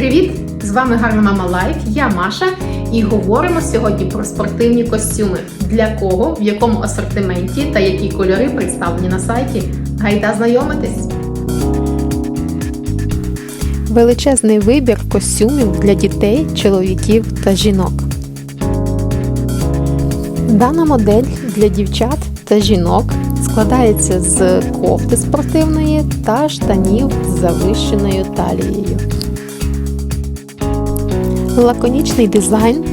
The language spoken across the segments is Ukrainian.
Привіт! З вами Гарна Мама Лайф, я Маша, і говоримо сьогодні про спортивні костюми. Для кого, в якому асортименті та які кольори представлені на сайті. Гайда знайомитись! Величезний вибір костюмів для дітей, чоловіків та жінок. Дана модель для дівчат та жінок складається з кофти спортивної та штанів з завищеною талією. Лаконічний дизайн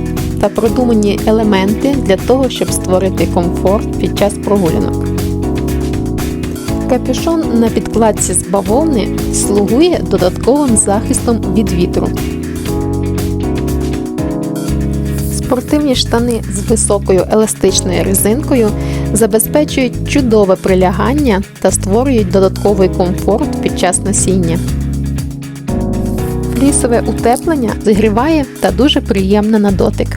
та продумані елементи для того, щоб створити комфорт під час прогулянок. Капюшон на підкладці з бавовни слугує додатковим захистом від вітру. Спортивні штани з високою еластичною резинкою забезпечують чудове прилягання та створюють додатковий комфорт під час носіння. Флісове утеплення зігріває та дуже приємне на дотик.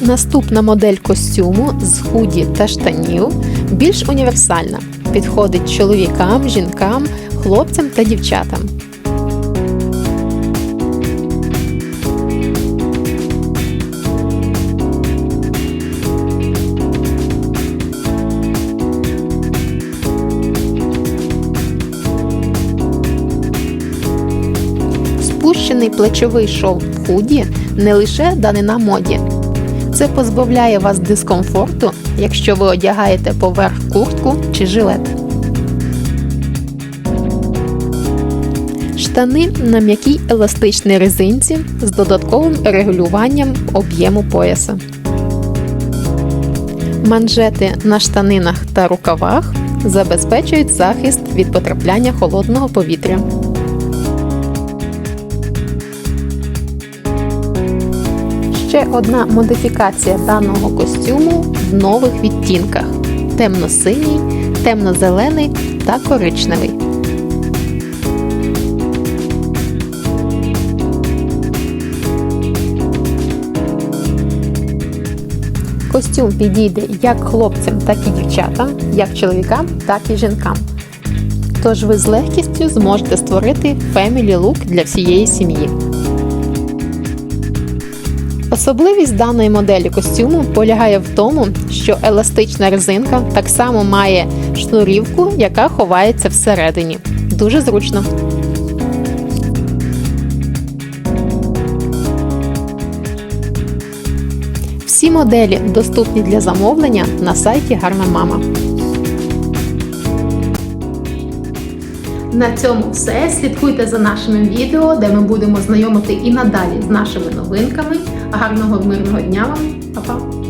Наступна модель костюму з худі та штанів більш універсальна. Підходить чоловікам, жінкам, хлопцям та дівчатам. Спущений плечовий шов в худі не лише данина моді. Це позбавляє вас дискомфорту, якщо ви одягаєте поверх куртку чи жилет. Штани на м'якій еластичній резинці з додатковим регулюванням об'єму пояса. Манжети на штанинах та рукавах забезпечують захист від потрапляння холодного повітря. Одна модифікація даного костюму в нових відтінках: темно-синій, темно-зелений та коричневий. Костюм підійде як хлопцям, так і дівчатам, як чоловікам, так і жінкам. Тож ви з легкістю зможете створити family look для всієї сім'ї. Особливість даної моделі костюму полягає в тому, що еластична резинка так само має шнурівку, яка ховається всередині. Дуже зручно. Всі моделі доступні для замовлення на сайті Гарна Мама. На цьому все. Слідкуйте за нашими відео, де ми будемо знайомити і надалі з нашими новинками. Гарного мирного дня вам, Па-па!